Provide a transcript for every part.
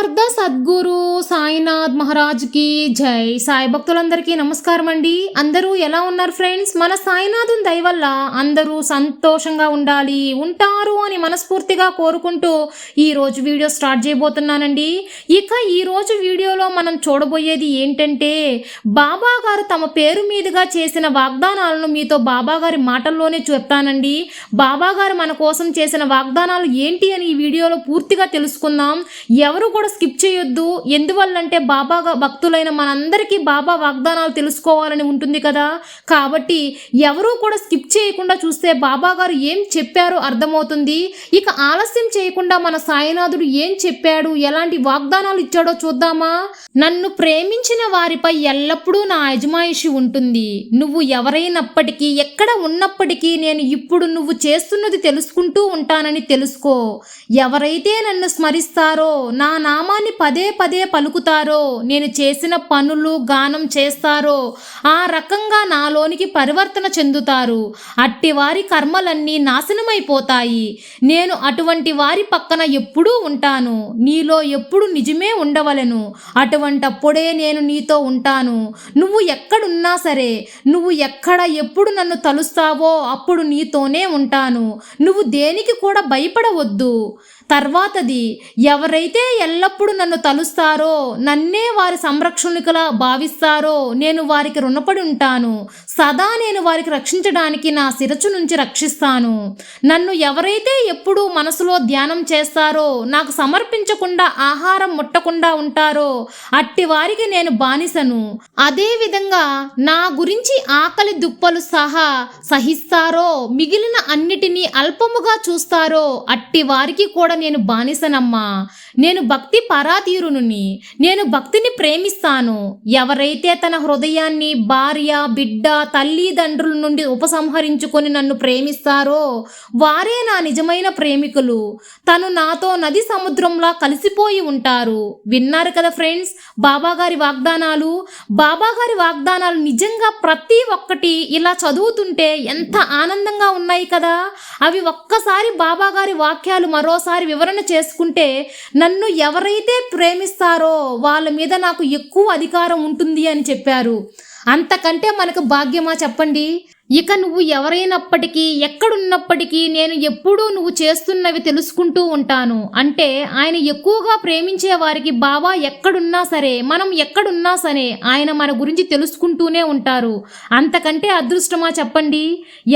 Орда సద్గురు సాయినాథ్ మహారాజ్కి జై. సాయి భక్తులందరికీ నమస్కారం అండి. అందరూ ఎలా ఉన్నారు ఫ్రెండ్స్? మన సాయినాథుని దయ వల్ల అందరూ సంతోషంగా ఉండాలి ఉంటారు అని మనస్ఫూర్తిగా కోరుకుంటూ ఈ రోజు వీడియో స్టార్ట్ చేయబోతున్నానండి. ఇక ఈ రోజు వీడియోలో మనం చూడబోయేది ఏంటంటే బాబా గారు తమ పేరు మీదుగా చేసిన వాగ్దానాలను మీతో బాబా గారి మాటల్లోనే చెప్తానండి. బాబా గారు మన కోసం చేసిన వాగ్దానాలు ఏంటి అని ఈ వీడియోలో పూర్తిగా తెలుసుకుందాం. ఎవరు కూడా స్కిప్ చేయొద్దు. ఎందువల్లంటే బాబా భక్తులైన మనందరికీ బాబా వాగ్దానాలు తెలుసుకోవాలని ఉంటుంది కదా. కాబట్టి ఎవరూ కూడా స్కిప్ చేయకుండా చూస్తే బాబా గారు ఏం చెప్పారో అర్థమవుతుంది. ఇక ఆలస్యం చేయకుండా మన సాయినాథుడు ఏం చెప్పాడు? ఎలాంటి వాగ్దానాలు ఇచ్చాడో చూద్దామా? నన్ను ప్రేమించిన వారిపై ఎల్లప్పుడూ నా అజమాయిషి ఉంటుంది. నువ్వు ఎవరైనప్పటికీ ఎక్కడ ఉన్నప్పటికీ నేను ఇప్పుడు నువ్వు చేస్తున్నది తెలుసుకుంటూ ఉంటానని తెలుసుకో. ఎవరైతే నన్ను స్మరిస్తారో నా నామాన్ని పదే పదే పలుకుతారో నేను చేసిన పనులు గానం చేస్తారో ఆ రకంగా నాలోనికి పరివర్తన చెందుతారు. అట్టి వారి కర్మలన్నీ నాశనమైపోతాయి. నేను అటువంటి వారి పక్కన ఎప్పుడూ ఉంటాను. నీలో ఎప్పుడు నిజమే ఉండవలెను. అటువంటప్పుడే నేను నీతో ఉంటాను. నువ్వు ఎక్కడున్నా సరే నువ్వు ఎక్కడ ఎప్పుడు నన్ను తలుస్తావో అప్పుడు నీతోనే ఉంటాను. నువ్వు దేనికి కూడా భయపడవద్దు. తర్వాతది ఎవరైతే ఎల్లప్పుడూ నన్ను తలుస్తారో నన్నే వారి సంరక్షణకులా భావిస్తారో నేను వారికి రుణపడి ఉంటాను. సదా నేను వారికి రక్షించడానికి నా శిరచు నుంచి రక్షిస్తాను. నన్ను ఎవరైతే ఎప్పుడూ మనసులో ధ్యానం చేస్తారో నాకు సమర్పించకుండా ఆహారం ముట్టకుండా ఉంటారో అట్టి వారికి నేను బానిసను. అదేవిధంగా నా గురించి ఆకలి దుప్పలు సహా సహిస్తారో మిగిలిన అన్నిటినీ అల్పముగా చూస్తారో అట్టి వారికి కూడా నేను బానిసనమ్మా. నేను భక్తి పరాతీరుని నేను భక్తిని ప్రేమిస్తాను. ఎవరైతే తన హృదయాన్ని భార్య బిడ్డ తల్లిదండ్రుల నుండి ఉపసంహరించుకొని నన్ను ప్రేమిస్తారో వారే నా నిజమైన ప్రేమికులు. తను నాతో నది సముద్రంలా కలిసిపోయి ఉంటారు. విన్నారు కదా ఫ్రెండ్స్ బాబాగారి వాగ్దానాలు? బాబాగారి వాగ్దానాలు నిజంగా ప్రతి ఒక్కటి ఇలా చదువుతుంటే ఎంత ఆనందంగా ఉన్నాయి కదా. అవి ఒక్కసారి బాబాగారి వాక్యాలు మరోసారి వివరణ చేసుకుంటే నన్ను ఎవరైతే ప్రేమిస్తారో వాళ్ళ మీద నాకు ఎక్కువ అధికారం ఉంటుంది అని చెప్పారు. అంతకంటే మనకు భాగ్యమా చెప్పండి? ఇక నువ్వు ఎవరైనప్పటికీ ఎక్కడున్నప్పటికీ నేను ఎప్పుడూ నువ్వు చేస్తున్నవి తెలుసుకుంటూ ఉంటాను. అంటే ఆయన ఎక్కువగా ప్రేమించే వారికి బాబా ఎక్కడున్నా సరే మనం ఎక్కడున్నా సరే ఆయన మన గురించి తెలుసుకుంటూనే ఉంటారు. అంతకంటే అదృష్టమా చెప్పండి?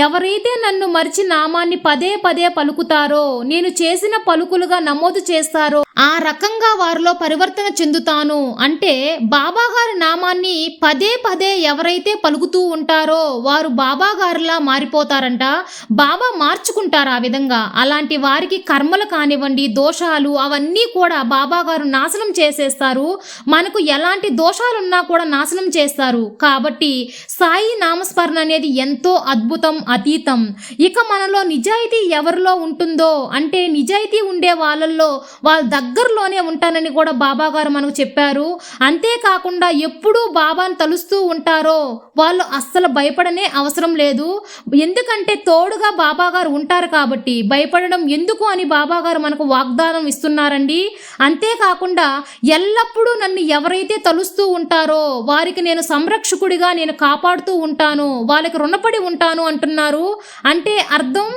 ఎవరైతే నన్ను మరిచి నామాన్ని పదే పదే పలుకుతారో నేను చేసిన పలుకులుగా నమోదు చేస్తారో ఆ రకంగా వారిలో పరివర్తన చెందుతాను అంటే బాబాగారి నామాన్ని పదే పదే ఎవరైతే పలుకుతూ ఉంటారో వారు బాబాగారులా మారిపోతారంట. బాబా మార్చుకుంటారు ఆ విధంగా. అలాంటి వారికి కర్మలు కానివ్వండి దోషాలు అవన్నీ కూడా బాబాగారు నాశనం చేసేస్తారు. మనకు ఎలాంటి దోషాలున్నా కూడా నాశనం చేస్తారు. కాబట్టి సాయి నామస్మరణ అనేది ఎంతో అద్భుతం అతీతం. ఇక మనలో నిజాయితీ ఎవరిలో ఉంటుందో అంటే నిజాయితీ ఉండే వాళ్ళల్లో వాళ్ళ దగ్గరలోనే ఉంటానని కూడా బాబా గారు మనకు చెప్పారు. అంతేకాకుండా ఎప్పుడూ బాబాను తలుస్తూ ఉంటారో వాళ్ళు అస్సలు భయపడనే అవసరం లేదు. ఎందుకంటే తోడుగా బాబా గారు ఉంటారు కాబట్టి భయపడడం ఎందుకు అని బాబా గారు మనకు వాగ్దానం ఇస్తున్నారండి. అంతేకాకుండా ఎల్లప్పుడూ నన్ను ఎవరైతే తలుస్తూ ఉంటారో వారికి నేను సంరక్షకుడిగా నేను కాపాడుతూ ఉంటాను వాళ్ళకి రుణపడి ఉంటాను అంటున్నారు. అంటే అర్థం?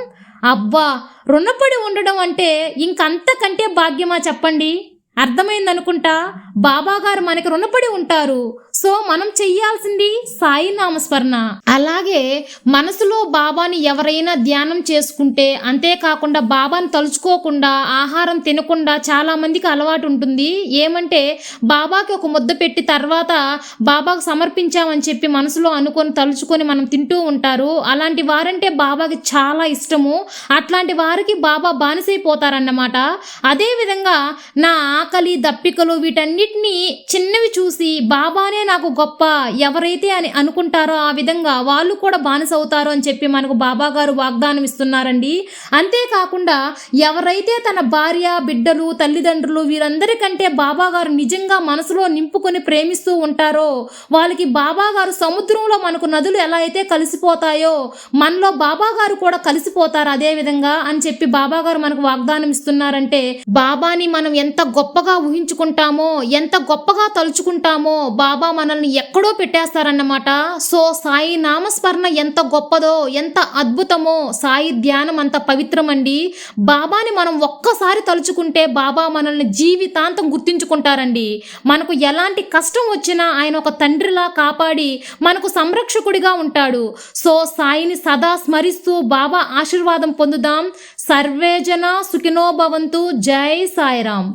అబ్బా రుణపడి ఉండడం అంటే ఇంకంతకంటే భాగ్యమా చెప్పండి? అర్థమైందనుకుంటా? బాబాగారు మనకి రుణపడి ఉంటారు. సో మనం చెయ్యాల్సింది సాయి నామస్మరణ. అలాగే మనసులో బాబాని ఎవరైనా ధ్యానం చేసుకుంటే అంతేకాకుండా బాబాని తలుచుకోకుండా ఆహారం తినకుండా చాలా మందికి అలవాటు ఉంటుంది. ఏమంటే బాబాకి ఒక ముద్ద పెట్టి తర్వాత బాబాకు సమర్పించామని చెప్పి మనసులో అనుకొని తలుచుకొని మనం తింటూ ఉంటారు. అలాంటి వారంటే బాబాకి చాలా ఇష్టము. అట్లాంటి వారికి బాబా బానిసైపోతారన్నమాట. అదేవిధంగా నా ఆకలి దప్పికలు వీటన్నిటినీ చిన్నవి చూసి బాబానే నాకు గొప్ప ఎవరైతే అని అనుకుంటారో ఆ విధంగా వాళ్ళు కూడా బానిస అవుతారో అని చెప్పి మనకు బాబా గారు వాగ్దానం ఇస్తున్నారండి. అంతేకాకుండా ఎవరైతే తన భార్య బిడ్డలు తల్లిదండ్రులు వీరందరికంటే బాబా గారు నిజంగా మనసులో నింపుకొని ప్రేమిస్తూ ఉంటారో వాళ్ళకి బాబా గారు సముద్రంలో మనకు నదులు ఎలా అయితే కలిసిపోతాయో మనలో బాబా గారు కూడా కలిసిపోతారు అదే విధంగా అని చెప్పి బాబా గారు మనకు వాగ్దానం ఇస్తున్నారంటే బాబాని మనం ఎంత గొప్పగా ఊహించుకుంటామో ఎంత గొప్పగా తలుచుకుంటామో బాబా మనల్ని ఎక్కడో పెట్టేస్తారన్నమాట. సో సాయి నామస్మరణ ఎంత గొప్పదో ఎంత అద్భుతమో సాయి ధ్యానం అంత పవిత్రమండి. బాబాని మనం ఒక్కసారి తలుచుకుంటే బాబా మనల్ని జీవితాంతం గుర్తించుకుంటారండి. మనకు ఎలాంటి కష్టం వచ్చినా ఆయన ఒక తండ్రిలా కాపాడి మనకు సంరక్షకుడిగా ఉంటాడు. సో సాయిని సదా స్మరిస్తూ బాబా ఆశీర్వాదం పొందుదాం. సర్వేజన సుఖినోభవంతు జై సాయిరామ్.